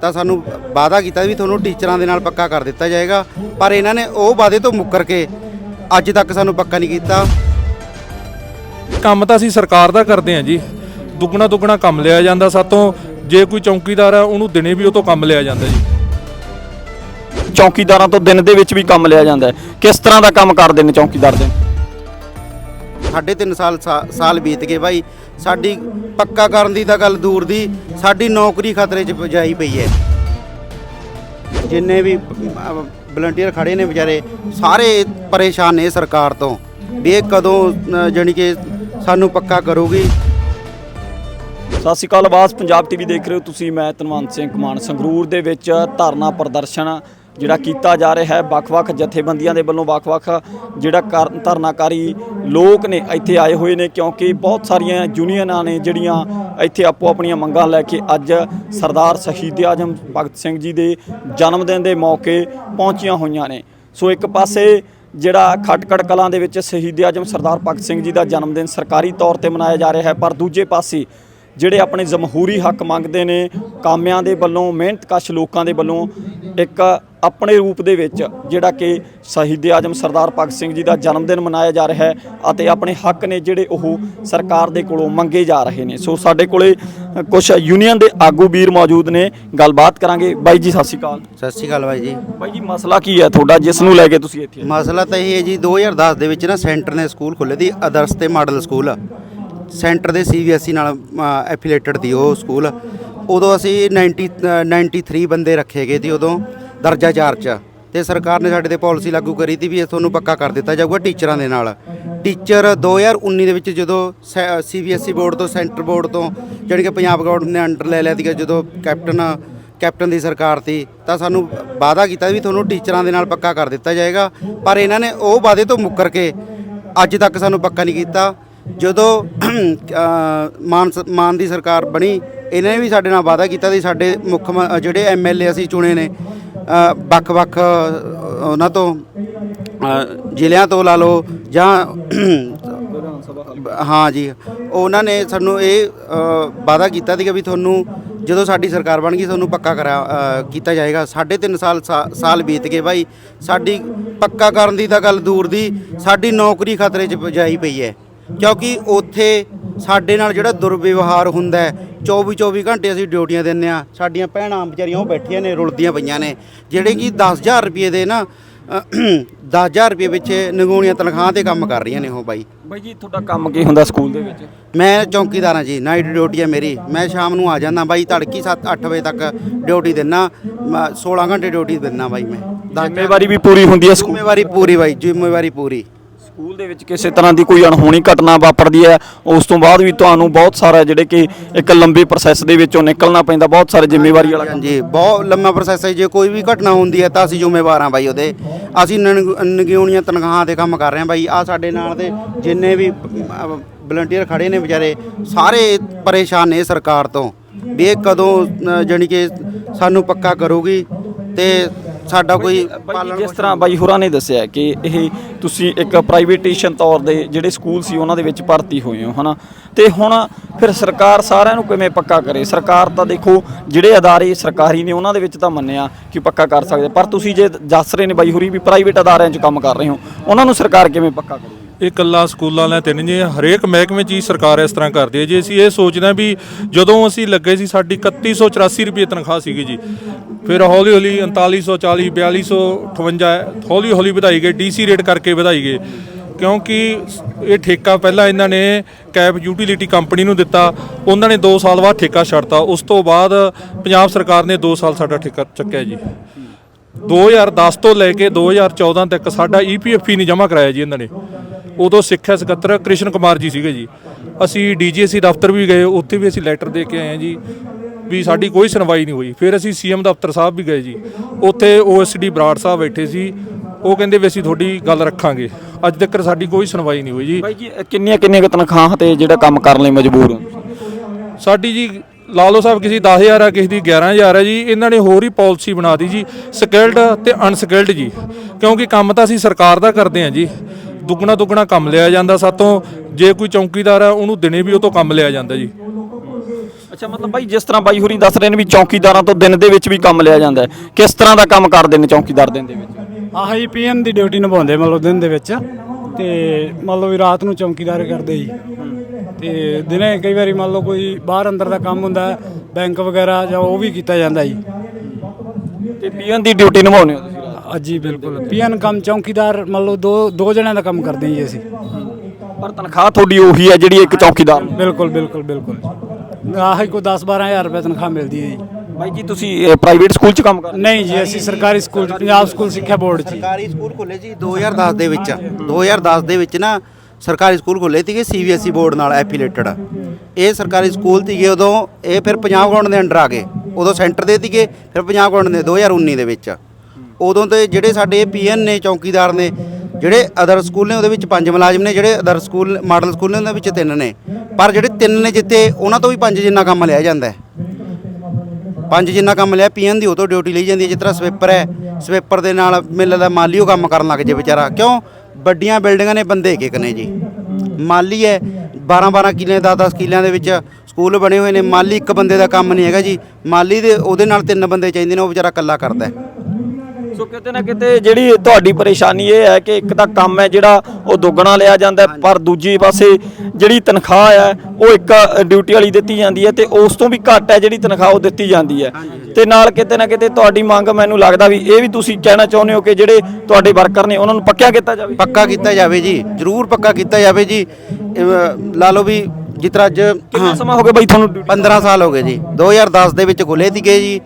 ਤਾਂ ਸਾਨੂੰ ਵਾਅਦਾ ਕੀਤਾ ਵੀ ਤੁਹਾਨੂੰ ਟੀਚਰਾਂ ਦੇ ਨਾਲ ਪੱਕਾ ਕਰ ਦਿੱਤਾ ਜਾਏਗਾ। ਪਰ ਇਹਨਾਂ ਨੇ ਉਹ ਵਾਅਦੇ ਤੋਂ ਮੁੱਕਰ ਕੇ ਅੱਜ ਤੱਕ ਸਾਨੂੰ ਪੱਕਾ ਨਹੀਂ ਕੀਤਾ। ਕੰਮ ਤਾਂ ਅਸੀਂ ਸਰਕਾਰ ਦਾ ਕਰਦੇ ਹਾਂ ਜੀ। ਦੁੱਗਣਾ ਦੁੱਗਣਾ ਕੰਮ ਲਿਆ ਜਾਂਦਾ ਸਾਤੋਂ। ਜੇ ਕੋਈ ਚੌਕੀਦਾਰ ਆ ਉਹਨੂੰ ਦਿਨੇ ਵੀ ਉਹ ਤੋਂ ਕੰਮ ਲਿਆ ਜਾਂਦਾ ਜੀ। ਚੌਕੀਦਾਰਾਂ ਤੋਂ ਦਿਨ ਦੇ ਵਿੱਚ ਵੀ ਕੰਮ ਲਿਆ ਜਾਂਦਾ ਹੈ। ਕਿਸ ਤਰ੍ਹਾਂ ਦਾ ਕੰਮ ਕਰਦੇ ਨੇ ਚੌਕੀਦਾਰ ਦੇ ਸਾਢੇ ਤਿੰਨ ਸਾਲ ਸਾ- ਸਾਲ ਬੀਤ ਗਏ ਭਾਈ ਸਾਡੀ ਪੱਕਾ ਕਰਨ ਦੀ ਤਾਂ ਗੱਲ ਦੂਰ ਦੀ ਸਾਡੀ ਨੌਕਰੀ ਖਤਰੇ 'ਚ ਜਾਈ ਪਈ ਹੈ ਜਿੰਨੇ ਵੀ ਵਲੰਟੀਅਰ ਖੜੇ ਨੇ ਵਿਚਾਰੇ ਸਾਰੇ ਪਰੇਸ਼ਾਨ ਨੇ ਸਰਕਾਰ ਤੋਂ ਵੀ ਇਹ ਕਦੋਂ ਅ, ਜਾਣੀ ਕਿ ਸਾਨੂੰ ਪੱਕਾ ਕਰੂਗੀ। ਸਤਿ ਸ਼੍ਰੀ ਅਕਾਲ ਆਵਾਜ਼ ਪੰਜਾਬ ਟੀਵੀ ਦੇਖ ਰਹੇ ਹੋ ਤੁਸੀਂ ਮੈਂ ਤਨਵੰਤ ਸਿੰਘ ਕਮਾਨ। ਸੰਗਰੂਰ ਦੇ ਵਿੱਚ ਧਰਨਾ ਪ੍ਰਦਰਸ਼ਨ ਜਿਹੜਾ ਕੀਤਾ ਜਾ ਰਿਹਾ ਹੈ, ਵੱਖ-ਵੱਖ ਜਥੇਬੰਦੀਆਂ ਦੇ ਵੱਲੋਂ ਵੱਖ-ਵੱਖ ਜਿਹੜਾ ਕਰ- ਧਰਨਾਕਾਰੀ ਲੋਕ ਨੇ ਇੱਥੇ ਆਏ ਹੋਏ ਨੇ ਕਿਉਂਕਿ ਬਹੁਤ ਸਾਰੀਆਂ ਯੂਨੀਅਨਾਂ ਨੇ ਜਿਹੜੀਆਂ ਇੱਥੇ ਆਪੋ ਆਪਣੀਆਂ ਮੰਗਾਂ ਲੈ ਕੇ ਅੱਜ ਸਰਦਾਰ ਸ਼ਹੀਦ ਆਜਮ ਭਗਤ ਸਿੰਘ ਜੀ ਦੇ ਜਨਮ ਦਿਨ ਦੇ ਮੌਕੇ ਪਹੁੰਚੀਆਂ ਹੋਈਆਂ ਨੇ। ਸੋ ਇੱਕ ਪਾਸੇ ਜਿਹੜਾ ਖਟਕੜ ਕਲਾਂ ਦੇ ਵਿੱਚ ਸ਼ਹੀਦ ਆਜਮ ਸਰਦਾਰ ਭਗਤ ਸਿੰਘ ਜੀ ਦਾ ਜਨਮ ਦਿਨ ਸਰਕਾਰੀ ਤੌਰ ਤੇ ਮਨਾਇਆ ਜਾ ਰਿਹਾ ਹੈ, ਪਰ ਦੂਜੇ ਪਾਸੇ ਜਿਹੜੇ ਆਪਣੇ ਜਮਹੂਰੀ ਹੱਕ ਮੰਗਦੇ ਨੇ ਕਾਮਿਆਂ ਦੇ ਵੱਲੋਂ ਮਿਹਨਤਕਸ਼ ਲੋਕਾਂ ਦੇ ਵੱਲੋਂ ਇੱਕ ਆਪਣੇ ਰੂਪ ਦੇ ਵਿੱਚ ਜਿਹੜਾ ਕਿ ਸ਼ਹੀਦ ਆਜਮ ਸਰਦਾਰ ਭਗਤ ਸਿੰਘ ਜੀ ਦਾ ਜਨਮ ਦਿਨ ਮਨਾਇਆ ਜਾ ਰਿਹਾ ਹੈ ਅਤੇ ਆਪਣੇ ਹੱਕ ਨੇ ਜਿਹੜੇ ਉਹ ਸਰਕਾਰ ਦੇ ਕੋਲੋਂ ਮੰਗੇ ਜਾ ਰਹੇ ਨੇ। ਸੋ ਸਾਡੇ ਕੋਲੇ ਕੁਝ ਯੂਨੀਅਨ ਦੇ ਆਗੂ ਵੀਰ ਮੌਜੂਦ ਨੇ। ਗੱਲਬਾਤ ਕਰਾਂਗੇ। ਬਾਈ ਜੀ ਸਤਿ ਸ਼੍ਰੀ ਅਕਾਲ। ਸਤਿ ਸ਼੍ਰੀ ਅਕਾਲ ਭਾਈ ਜੀ। ਬਾਈ ਜੀ ਮਸਲਾ ਕੀ ਹੈ ਤੁਹਾਡਾ? ਜਿਸ ਨੂੰ ਲੈ ਕੇ ਤੁਸੀਂ ਇੱਥੇ? ਮਸਲਾ ਤਾਂ ਇਹ ਹੈ ਜੀ 2010 ਦੇ ਵਿੱਚ ਨਾ ਸੈਂਟਰ ਨੇ ਸਕੂਲ ਖੋਲ੍ਹੇ ਦੀ ਆਦਰਸ਼ ਤੇ ਮਾਡਲ ਸਕੂਲ। ਸੈਂਟਰ ਦੇ ਸੀਬੀਐਸਈ ਨਾਲ ਐਫੀਲੇਟਡ ਦੀ ਉਹ ਸਕੂਲ। ਉਦੋਂ ਅਸੀਂ 90 ਅ, 93 ਬੰਦੇ ਰੱਖੇ ਗਏ ਸੀ ਉਦੋਂ ਦਰਜਾ 4 ਚ। ਤੇ ਸਰਕਾਰ ਨੇ ਸਾਡੇ ਤੇ ਪਾਲਿਸੀ ਲਾਗੂ ਕਰੀ ਤੀ ਵੀ ਇਹ ਤੁਹਾਨੂੰ ਪੱਕਾ ਕਰ ਦਿੱਤਾ ਜਾਊਗਾ ਟੀਚਰਾਂ ਦੇ ਨਾਲ। ਟੀਚਰ 2019 ਦੇ ਵਿੱਚ ਜਦੋਂ ਸੀਬੀਐਸਈ ਬੋਰਡ ਤੋਂ ਸੈਂਟਰ ਬੋਰਡ ਤੋਂ ਜਿਹੜੀ ਕਿ ਪੰਜਾਬ ਗਵਰਨਮੈਂਟ ਨੇ ਅੰਡਰ ਲੈ ਲਿਆ ਸੀਗਾ ਜਦੋਂ ਕੈਪਟਨ ਕੈਪਟਨ ਦੀ ਸਰਕਾਰ ਸੀ ਤਾਂ ਸਾਨੂੰ ਵਾਅਦਾ ਕੀਤਾ ਵੀ ਤੁਹਾਨੂੰ ਟੀਚਰਾਂ ਦੇ ਨਾਲ ਪੱਕਾ ਕਰ ਦਿੱਤਾ ਜਾਏਗਾ। ਪਰ ਇਹਨਾਂ ਨੇ ਉਹ ਵਾਅਦੇ ਤੋਂ ਮੁੱਕਰ ਕੇ ਅੱਜ ਤੱਕ ਸਾਨੂੰ ਪੱਕਾ ਨਹੀਂ ਕੀਤਾ। ਜਦੋਂ ਅ, ਮਾਨ ਮਾਨ ਦੀ ਸਰਕਾਰ ਬਣੀ ਇਹਨਾਂ ਨੇ ਵੀ ਸਾਡੇ ਨਾਲ ਵਾਅਦਾ ਕੀਤਾ ਸੀ ਸਾਡੇ ਮੁੱਖ ਮ- ਅ, ਜਿਹੜੇ ਐਮਐਲਏ ਅਸੀਂ ਚੁਣੇ ਨੇ ਵੱਖ-ਵੱਖ ਉਹਨਾਂ ਤੋਂ ਜ਼ਿਲ੍ਹਿਆਂ ਤੋਂ ਲਾ ਲਓ ਜਾਂ ਹਾਂ ਜੀ ਉਹਨਾਂ ਨੇ ਸਾਨੂੰ ਇਹ ਵਾਅਦਾ ਕੀਤਾ ਸੀਗਾ ਵੀ ਤੁਹਾਨੂੰ ਜਦੋਂ ਸਾਡੀ ਸਰਕਾਰ ਬਣ ਗਈ ਤੁਹਾਨੂੰ ਪੱਕਾ ਕਰਾ ਕੀਤਾ ਜਾਏਗਾ। ਸਾਢੇ ਤਿੰਨ ਸਾਲ ਸਾ- ਸਾਲ ਬੀਤ ਗਏ ਭਾਈ ਸਾਡੀ ਪੱਕਾ ਕਰਨ ਦੀ ਤਾਂ ਗੱਲ ਦੂਰ ਦੀ ਸਾਡੀ ਨੌਕਰੀ ਖਤਰੇ 'ਚ ਜਾਈ ਪਈ ਹੈ। ਕਿਉਂਕਿ ਉੱਥੇ ਸਾਡੇ ਨਾਲ ਜਿਹੜਾ ਦੁਰਵਿਵਹਾਰ ਹੁੰਦਾ ਹੈ 24 24 ਘੰਟੇ ਅਸੀਂ ਡਿਊਟੀਆਂ ਦਿੰਦੇ ਆ ਸਾਡੀਆਂ ਭੈਣਾਂ ਵਿਚਾਰੀਆਂ ਉਹ ਬੈਠੀਆਂ ਨੇ ਰੁਲਦੀਆਂ ਪਈਆਂ ਨੇ। ਜਿਹੜੇ ਕਿ 10000 ਰੁਪਏ ਦੇ ਨਾ 10000 ਰੁਪਏ ਵਿੱਚ ਨਗੂਣੀਆਂ ਤਨਖਾਹਾਂ ਤੇ ਕੰਮ ਕਰ ਰਹੀਆਂ ਨੇ ਉਹ ਬਾਈ। ਬਾਈ ਜੀ ਤੁਹਾਡਾ ਕੰਮ ਕੀ ਹੁੰਦਾ ਸਕੂਲ ਦੇ ਵਿੱਚ? ਮੈਂ ਚੌਂਕੀਦਾਰ ਹਾਂ ਜੀ ਨਾਈਟ ਡਿਊਟੀ ਹੈ ਮੇਰੀ। ਮੈਂ ਸ਼ਾਮ ਨੂੰ ਆ ਜਾਂਦਾ ਬਾਈ ਤੜਕੀ 7 8 ਵਜੇ ਤੱਕ ਡਿਊਟੀ ਦਿੰਨਾ 16 ਘੰਟੇ ਡਿਊਟੀ ਦਿੰਨਾ ਬਾਈ ਮੈਂ। ਜ਼ਿੰਮੇਵਾਰੀ ਵੀ ਪੂਰੀ ਹੁੰਦੀ ਹੈ ਸਕੂਲ ਜ਼ਿੰਮੇਵਾਰੀ ਪੂਰੀ ਬਾਈ ਜ਼ਿੰਮੇਵਾਰੀ ਪੂਰੀ। ਸਕੂਲ ਦੇ ਵਿੱਚ ਕਿਸੇ ਤਰ੍ਹਾਂ ਦੀ ਕੋਈ ਅਣਹੋਣੀ ਘਟਨਾ ਵਾਪਰਦੀ ਹੈ ਉਸ ਤੋਂ ਬਾਅਦ ਵੀ ਤੁਹਾਨੂੰ ਬਹੁਤ ਸਾਰਾ ਜਿਹੜੇ ਕਿ ਇੱਕ ਲੰਬੇ ਪ੍ਰੋਸੈਸ ਦੇ ਵਿੱਚੋਂ ਨਿਕਲਣਾ ਪੈਂਦਾ ਬਹੁਤ ਸਾਰੇ ਜ਼ਿੰਮੇਵਾਰੀ ਵਾਲਾ ਕੰਮ। ਹਾਂਜੀ ਬਹੁਤ ਲੰਮਾ ਪ੍ਰੋਸੈਸ ਹੈ ਜੇ ਕੋਈ ਵੀ ਘਟਨਾ ਹੁੰਦੀ ਹੈ ਤਾਂ ਅਸੀਂ ਜ਼ਿੰਮੇਵਾਰ ਹਾਂ ਬਾਈ ਉਹਦੇ। ਅਸੀਂ ਨਨ ਨਗਿਉਣੀਆਂ ਤਨਖਾਹਾਂ ਤੇ ਕੰਮ ਕਰ ਰਹੇ ਹਾਂ ਬਾਈ। ਆ ਸਾਡੇ ਨਾਲ ਦੇ ਜਿੰਨੇ ਵੀ ਵਲੰਟੀਅਰ ਖੜੇ ਨੇ ਵਿਚਾਰੇ ਸਾਰੇ ਪਰੇਸ਼ਾਨ ਨੇ ਸਰਕਾਰ ਤੋਂ। ਵੀ ਇਹ ਕਦੋਂ ਅ, ਜਾਣੀ ਕਿ ਸਾਨੂੰ ਪੱਕਾ ਕਰੂਗੀ ਤੇ ਸਾਡਾ ਕੋਈ ਬਾਈ ਜੀ, ਜਿਸ ਤਰ੍ਹਾਂ ਬਾਈ ਹੋਰਾਂ ਨੇ ਦੱਸਿਆ ਕਿ ਇਹ ਤੁਸੀਂ ਇੱਕ ਪ੍ਰਾਈਵੇਟੇਸ਼ਨ ਤੌਰ ਦੇ ਜਿਹੜੇ ਸਕੂਲ ਸੀ ਉਹਨਾਂ ਦੇ ਵਿੱਚ ਭਰਤੀ ਹੋਏ ਹੋ ਹਨਾ? ਤੇ ਹੁਣ ਫਿਰ ਸਰਕਾਰ ਸਾਰਿਆਂ ਨੂੰ ਕਿਵੇਂ ਪੱਕਾ ਕਰੇ? ਸਰਕਾਰ ਤਾਂ ਦੇਖੋ ਜਿਹੜੇ ਅਦਾਰੇ ਸਰਕਾਰੀ ਨੇ ਉਹਨਾਂ ਦੇ ਵਿੱਚ ਤਾਂ ਮੰਨਿਆ ਕਿ ਪੱਕਾ ਕਰ ਸਕਦੇ ਪਰ ਤੁਸੀਂ ਜੇ ਦੱਸ ਰਹੇ ਨੇ ਬਾਈ ਹੋਰੀ ਵੀ ਪ੍ਰਾਈਵੇਟ ਅਦਾਰਿਆਂ 'ਚ ਕੰਮ ਕਰ ਰਹੇ ਹੋ ਉਹਨਾਂ ਨੂੰ ਸਰਕਾਰ ਕਿਵੇਂ ਪੱਕਾ ਕਰੇਗੀ ਇਹ ਕੱਲਾ ਸਕੂਲਾਂ ਵਾਲਿਆਂ ਤੇ ਨਹੀਂ ਜੀ ਹਰੇਕ ਮਹਿਕਮੇ 'ਚ ਹੀ ਸਰਕਾਰ ਇਸ ਤਰ੍ਹਾਂ ਕਰਦੀ ਹੈ ਜੇ। ਅਸੀਂ ਇਹ ਸੋਚਦੇ ਹਾਂ ਵੀ ਜਦੋਂ ਅਸੀਂ ਲੱਗੇ ਸੀ, ਸਾਡੀ 3184 ਰੁਪਏ ਤਨਖਾਹ ਸੀਗੀ ਜੀ। ਫਿਰ ਹੌਲੀ ਹੌਲੀ 3940 4258 ਹੌਲੀ ਹੌਲੀ ਵਧਾਈ ਗਏ, ਡੀਸੀ ਰੇਟ ਕਰਕੇ ਵਧਾਈ ਗਏ। ਕਿਉਂਕਿ ਇਹ ਠੇਕਾ ਪਹਿਲਾਂ ਇਹਨਾਂ ਨੇ ਕੈਬ ਯੂਟਿਲਿਟੀ ਕੰਪਨੀ ਨੂੰ ਦਿੱਤਾ, ਉਹਨਾਂ ਨੇ 2 ਸਾਲ ਬਾਅਦ ਠੇਕਾ ਛੱਡਤਾ। ਉਸ ਤੋਂ ਬਾਅਦ ਪੰਜਾਬ ਸਰਕਾਰ ਨੇ 2 ਸਾਲ ਸਾਡਾ ਠੇਕਾ ਚੱਕਿਆ ਜੀ। 2010 ਤੋਂ ਲੈ ਕੇ 2014 ਤੱਕ ਸਾਡਾ ਈਪੀਐਫ ਹੀ ਨਹੀਂ ਜਮ੍ਹਾਂ ਕਰਾਇਆ ਜੀ ਇਹਨਾਂ ਨੇ। ਉਦੋਂ ਸਿੱਖਿਆ ਸਕੱਤਰ ਕ੍ਰਿਸ਼ਨ ਕੁਮਾਰ ਜੀ ਸੀਗੇ ਜੀ। ਅਸੀਂ ਡੀਜੀਐਸਸੀ ਦਫ਼ਤਰ ਵੀ ਗਏ ਉੱਥੇ ਵੀ ਅਸੀਂ ਲੈਟਰ ਦੇ ਕੇ ਆਏ ਹਾਂ ਜੀ ਵੀ ਸਾਡੀ ਕੋਈ ਸੁਣਵਾਈ ਨਹੀਂ ਹੋਈ। ਫਿਰ ਅਸੀਂ ਸੀਐਮ ਦਫ਼ਤਰ ਸਾਹਿਬ ਵੀ ਗਏ ਜੀ। ਉੱਥੇ ਓਐਸਡੀ ਬਰਾੜ ਸਾਹਿਬ ਬੈਠੇ ਸੀ। ਉਹ ਕਹਿੰਦੇ ਵੀ ਅਸੀਂ ਤੁਹਾਡੀ ਗੱਲ ਰੱਖਾਂਗੇ। ਅੱਜ ਤੱਕ ਸਾਡੀ ਕੋਈ ਸੁਣਵਾਈ ਨਹੀਂ ਹੋਈ ਜੀ। ਬਾਈ ਜੀ ਕਿੰਨੀਆਂ ਕਿੰਨੀਆਂ ਕੁ ਤਨਖਾਹਾਂ ਤੇ ਜਿਹੜਾ ਕੰਮ ਕਰਨ ਲਈ ਮਜਬੂਰ ਹੋ? ਸਾਡੀ ਜੀ ਲਾ ਲਓ ਸਾਹਿਬ ਕਿਸੇ ਦੀ 10000 ਆ ਕਿਸੇ ਦੀ 11000 ਹੈ ਜੀ। ਇਹਨਾਂ ਨੇ ਹੋਰ ਹੀ ਪਾਲਿਸੀ ਬਣਾ ਦੀ ਜੀ। ਸਕਿਲਡ ਤੇ ਅਨਸਕਿਲਡ ਜੀ। ਕਿਉਂਕਿ ਕੰਮ ਤਾਂ ਅਸੀਂ ਸਰਕਾਰ ਦਾ ਕਰਦੇ ਹਾਂ ਜੀ। ਦੁੱਗਣਾ ਦੁੱਗਣਾ ਕੰਮ ਲਿਆ ਜਾਂਦਾ ਸਾਤੋਂ। ਜੇ ਕੋਈ ਚੌਕੀਦਾਰ ਆ ਉਹਨੂੰ ਦਿਨੇ ਵੀ ਉਹ ਤੋਂ ਕੰਮ ਲਿਆ ਜਾਂਦਾ ਜੀ। ਅੱਛਾ ਮਤਲਬ ਬਾਈ ਜਿਸ ਤਰ੍ਹਾਂ ਬਾਈ ਹੋਰੀ ਦੱਸ ਰਹੇ ਨੇ ਵੀ ਚੌਕੀਦਾਰਾਂ ਤੋਂ ਦਿਨ ਦੇ ਵਿੱਚ ਵੀ ਕੰਮ ਲਿਆ ਜਾਂਦਾ ਹੈ ਕਿਸ ਤਰ੍ਹਾਂ ਦਾ ਕੰਮ ਕਰਦੇ ਨੇ ਚੌਕੀਦਾਰ ਦਿਨ ਦੇ ਵਿੱਚ? ਆਹ ਜੀ ਪੀਐਮ ਦੀ ਡਿਊਟੀ ਨਿਭਾਉਂਦੇ ਮਤਲਬ ਦਿਨ ਦੇ ਵਿੱਚ। ਤੇ ਮੰਨ ਲਓ ਵੀ ਰਾਤ ਨੂੰ ਚੌਕੀਦਾਰੀ ਕਰਦੇ ਜੀ। ਤੇ ਦਿਨੇ ਕਈ ਵਾਰੀ ਮੰਨ ਲਓ ਕੋਈ ਬਾਹਰ ਅੰਦਰ ਦਾ ਕੰਮ ਹੁੰਦਾ ਬੈਂਕ ਵਗੈਰਾ ਜਾਂ ਉਹ ਵੀ ਕੀਤਾ ਜਾਂਦਾ ਜੀ। ਤੇ ਪੀਐਨ ਦੀ ਡਿਊਟੀ ਨਿਭਾਉਂਦੇ ਹੋ ਤੁਸੀਂ? ਰਾਤ ਅੱਜ ਜੀ ਬਿਲਕੁਲ। ਪੀਐਨ ਕੰਮ ਚੌਕੀਦਾਰ ਮੰਨ ਲਓ ਦੋ ਦੋ ਜਣਿਆਂ ਦਾ ਕੰਮ ਕਰਦੇ ਜੀ ਅਸੀਂ। ਪਰ ਤਨਖਾਹ ਤੁਹਾਡੀ ਉਹੀ ਹੈ ਜਿਹੜੀ ਇੱਕ ਚੌਕੀਦਾਰ ਨੂੰ? ਬਿਲਕੁਲ ਬਿਲਕੁਲ ਬਿਲਕੁਲ। ਆਹ ਹੀ ਕੋਈ 10 12000 ਰੁਪਏ ਤਨਖਾਹ ਮਿਲਦੀ ਹੈ ਜੀ। ਬਾਈ ਜੀ ਤੁਸੀਂ ਪ੍ਰਾਈਵੇਟ ਸਕੂਲ 'ਚ ਕੰਮ ਕਰਦੇ? ਨਹੀਂ ਜੀ ਅਸੀਂ ਸਰਕਾਰੀ ਸਕੂਲ 'ਚ ਪੰਜਾਬ ਸਕੂਲ ਸਿੱਖਿਆ ਬੋਰਡ 'ਚ ਜੀ। ਸਰਕਾਰੀ ਸਕੂਲ ਖੁੱਲੇ ਜੀ 2010 ਦੇ ਵਿੱਚ 2010 ਦੇ ਵਿੱਚ ਨਾ ਸਰਕਾਰੀ ਸਕੂਲ ਖੁੱਲੇ ਸੀਗੇ ਸੀਬੀਐਸਈ ਬੋਰਡ ਨਾਲ ਐਫੀਲੇਟਡ ਇਹ ਸਰਕਾਰੀ ਸਕੂਲ ਸੀਗੇ ਉਦੋਂ ਇਹ ਫਿਰ ਪੰਜਾਬ ਗਵਰਨਮੈਂਟ ਦੇ ਅੰਡਰ ਆ ਗਏ। ਉਦੋਂ ਸੈਂਟਰ ਦੇ ਸੀਗੇ ਫਿਰ ਪੰਜਾਬ ਗਵਰਨਮੈਂਟ ਦੇ 2019 ਦੇ ਵਿੱਚ। ਉਦੋਂ ਤੇ ਜਿਹੜੇ ਸਾਡੇ ਪੀਐਨ ਨੇ, ਚੌਕੀਦਾਰ ਨੇ, ਜਿਹੜੇ ਅਦਰ ਸਕੂਲ ਨੇ, ਉਹਦੇ ਵਿੱਚ ਪੰਜ ਮੁਲਾਜ਼ਮ ਨੇ, ਜਿਹੜੇ ਅਦਰ ਸਕੂਲ ਮਾਡਲ ਸਕੂਲ ਨੇ ਉਹਦੇ ਵਿੱਚ ਤਿੰਨ ਨੇ। ਪਰ ਜਿਹੜੇ ਤਿੰਨ ਨੇ ਜਿੱਤੇ ਉਹਨਾਂ ਤੋਂ ਵੀ ਪੰਜ ਜਿੰਨਾ ਕੰਮ ਲਿਆ ਜਾਂਦਾ ਹੈ। ਪੰਜ ਜਿੰਨਾ ਕੰਮ ਲਿਆ, ਪੀਐਨ ਦੀ ਉਹ ਤੋਂ ਡਿਊਟੀ ਲਈ ਜਾਂਦੀ ਹੈ, ਜਿਸ ਤਰ੍ਹਾਂ ਸਵੀਪਰ ਹੈ, ਸਵੀਪਰ ਦੇ ਨਾਲ ਮਿਲ ਦਾ ਮਾਲੀ ਉਹ ਕੰਮ ਕਰਨ ਲੱਗ ਜੇ ਵਿਚਾਰਾ। ਕਿਉਂ? ਵੱਡੀਆਂ ਬਿਲਡਿੰਗਾਂ ਨੇ ਬੰਦੇ ਇੱਕ ਇੱਕ ਨੇ ਜੀ। ਮਾਲੀ ਹੈ 12 12 ਕਿੱਲੇ 10 10 ਕਿੱਲਿਆਂ ਦੇ ਵਿੱਚ ਸਕੂਲ ਬਣੇ ਹੋਏ ਨੇ। ਮਾਲੀ ਇੱਕ ਬੰਦੇ ਦਾ ਕੰਮ ਨਹੀਂ ਹੈਗਾ ਜੀ। ਮਾਲੀ ਦੇ, ਉਹਦੇ ਨਾਲ ਤਿੰਨ ਬੰਦੇ ਚਾਹੀਦੇ ਨੇ, ਉਹ ਵਿਚਾਰਾ ਇਕੱਲਾ ਕਰਦਾ ਸੋ ਕਿਤੇ ਨਾ ਕਿਤੇ ਜਿਹੜੀ ਤੁਹਾਡੀ ਪਰੇਸ਼ਾਨੀ ਇਹ ਹੈ ਕਿ ਇੱਕ ਤਾਂ ਕੰਮ ਹੈ ਜਿਹੜਾ ਉਹ ਦੁੱਗਣਾ ਲਿਆ ਜਾਂਦਾ ਹੈ, ਪਰ ਦੂਜੀ ਪਾਸੇ ਜਿਹੜੀ ਤਨਖਾਹ ਹੈ ਉਹ ਇੱਕ ਡਿਊਟੀ ਵਾਲੀ ਦਿੱਤੀ ਜਾਂਦੀ ਹੈ ਤੇ ਉਸ ਤੋਂ ਵੀ ਘੱਟ ਹੈ ਜਿਹੜੀ ਤਨਖਾਹ ਉਹ ਦਿੱਤੀ ਜਾਂਦੀ ਹੈ। ਤੇ ਨਾਲ ਕਿਤੇ ਨਾ ਕਿਤੇ ਤੁਹਾਡੀ ਮੰਗ ਮੈਨੂੰ ਲੱਗਦਾ ਵੀ ਇਹ ਵੀ ਤੁਸੀਂ ਕਹਿਣਾ ਚਾਹੁੰਦੇ ਹੋ ਕਿ ਜਿਹੜੇ ਤੁਹਾਡੇ ਵਰਕਰ ਨੇ ਉਹਨਾਂ ਨੂੰ ਪੱਕਿਆ ਕੀਤਾ ਜਾਵੇ। ਪੱਕਾ ਕੀਤਾ ਜਾਵੇ ਜੀ ਜ਼ਰੂਰ ਪੱਕਾ ਕੀਤਾ ਜਾਵੇ ਜੀ। ਲਾ ਲਓ ਵੀ ਜਿਸ ਤਰ੍ਹਾਂ ਅੱਜ ਕਿੰਨਾ ਸਮਾਂ ਹੋ ਗਿਆ ਬਾਈ ਤੁਹਾਨੂੰ ਡਿਊਟੀ 15 ਸਾਲ ਹੋ ਗਏ ਜੀ। 2010 ਦੇ ਵਿੱਚ ਖੁੱਲੇ ਸੀਗੇ ਜੀ।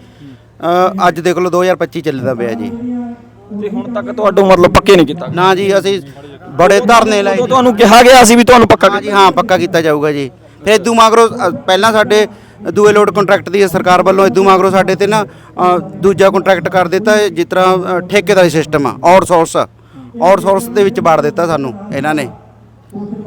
ਅ, ਅੱਜ ਦੇਖ ਲਓ 2025 ਚੱਲਦਾ ਪਿਆ ਜੀ। ਤੇ ਹੁਣ ਤੱਕ ਤੁਹਾਨੂੰ ਮਤਲਬ ਪੱਕੇ ਨਹੀਂ ਕੀਤਾ। ਨਾ ਜੀ ਅਸੀਂ ਬੜੇ ਧਰਨੇ ਲਾਏ ਉਦੋਂ ਤੁਹਾਨੂੰ ਕਿਹਾ ਗਿਆ ਸੀ ਵੀ ਤੁਹਾਨੂੰ ਪੱਕਾ ਹਾਂ ਜੀ ਹਾਂ ਪੱਕਾ ਕੀਤਾ ਜਾਊਗਾ ਜੀ। ਫਿਰ ਇਦੂ ਮਗਰੋਂ ਅ, ਪਹਿਲਾਂ ਸਾਡੇ ਦੂਏ ਲੋਡ ਕੰਟਰੈਕਟ ਦੀ ਸਰਕਾਰ ਵੱਲੋਂ ਇਦੂ ਮਗਰੋਂ ਸਾਡੇ ਤੇ ਨਾ ਅ, ਦੂਜਾ ਕੰਟਰੈਕਟ ਕਰ ਦਿੱਤਾ ਜਿਸ ਤਰ੍ਹਾਂ ਅ, ਠੇਕੇਦਾਰੀ ਸਿਸਟਮ ਆ ਆਊਟਸੋਰਸ। ਆਊਟਸੋਰਸ ਦੇ ਵਿੱਚ ਬਾੜ ਦਿੱਤਾ ਸਾਨੂੰ ਇਹਨਾਂ ਨੇ।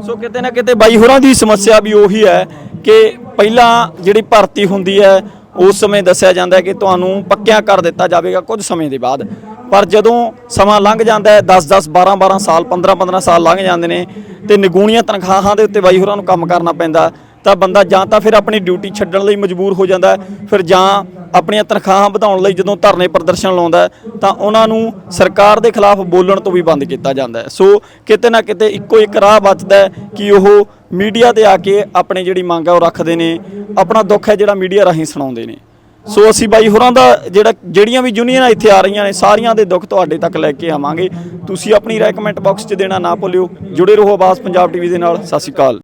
ਸੋ ਕਿਤੇ ਨਾ ਕਿਤੇ ਬਾਈ ਹੋਰਾਂ ਦੀ ਸਮੱਸਿਆ ਵੀ ਉਹੀ ਹੈ ਕਿ ਪਹਿਲਾਂ ਜਿਹੜੀ ਭਰਤੀ ਹੁੰਦੀ ਹੈ ਉਸ ਸਮੇਂ ਦੱਸਿਆ ਜਾਂਦਾ ਹੈ ਕਿ ਤੁਹਾਨੂੰ ਪੱਕਿਆਂ ਕਰ ਦਿੱਤਾ ਜਾਵੇਗਾ ਕੁਝ ਸਮੇਂ ਦੇ ਬਾਅਦ। ਪਰ ਜਦੋਂ ਸਮਾਂ ਲੰਘ ਜਾਂਦਾ ਹੈ 10-10 12-12 ਸਾਲ 15-15 ਸਾਲ ਲੰਘ ਜਾਂਦੇ ਨੇ ਤੇ ਨਿਗੂਣੀਆਂ ਤਨਖਾਹਾਂ ਦੇ ਉੱਤੇ ਬਾਈ ਹੋਰਾਂ ਨੂੰ ਕੰਮ ਕਰਨਾ ਪੈਂਦਾ, ਤਾਂ ਬੰਦਾ ਜਾਂ ਤਾਂ ਫਿਰ ਆਪਣੀ ਡਿਊਟੀ ਛੱਡਣ ਲਈ ਮਜਬੂਰ ਹੋ ਜਾਂਦਾ ਫਿਰ ਜਾਂ ਆਪਣੀਆਂ ਤਨਖਾਹਾਂ ਵਧਾਉਣ ਲਈ ਜਦੋਂ ਧਰਨੇ ਪ੍ਰਦਰਸ਼ਨ ਲਾਉਂਦਾ ਤਾਂ ਉਹਨਾਂ ਨੂੰ ਸਰਕਾਰ ਦੇ ਖਿਲਾਫ ਬੋਲਣ ਤੋਂ ਵੀ ਬੰਦ ਕੀਤਾ ਜਾਂਦਾ ਸੋ ਕਿਤੇ ਨਾ ਕਿਤੇ ਇੱਕੋ ਇੱਕ ਰਾਹ ਬਚਦਾ ਕਿ ਉਹ ਮੀਡੀਆ ਤੇ ਆ ਕੇ ਆਪਣੀ ਜਿਹੜੀ ਮੰਗ ਹੈ ਉਹ ਰੱਖਦੇ ਨੇ, ਆਪਣਾ ਦੁੱਖ ਹੈ ਜਿਹੜਾ ਮੀਡੀਆ ਰਾਹੀਂ ਸੁਣਾਉਂਦੇ ਨੇ। ਸੋ ਅਸੀਂ ਬਾਈ ਹੋਰਾਂ ਦਾ ਜਿਹੜਾ, ਜਿਹੜੀਆਂ ਵੀ ਯੂਨੀਅਨਾਂ ਇੱਥੇ ਆ ਰਹੀਆਂ ਨੇ, ਸਾਰੀਆਂ ਦੇ ਦੁੱਖ ਤੁਹਾਡੇ ਤੱਕ ਲੈ ਕੇ ਆਵਾਂਗੇ। ਤੁਸੀਂ ਆਪਣੀ ਰਾਏ ਕਮੈਂਟ ਬਾਕਸ 'ਚ ਦੇਣਾ ਨਾ ਭੁੱਲਿਓ। ਜੁੜੇ ਰਹੋ ਆਵਾਜ਼ ਪੰਜਾਬ ਟੀਵੀ ਦੇ ਨਾਲ। ਸਤਿ ਸ਼੍ਰੀ ਅਕਾਲ।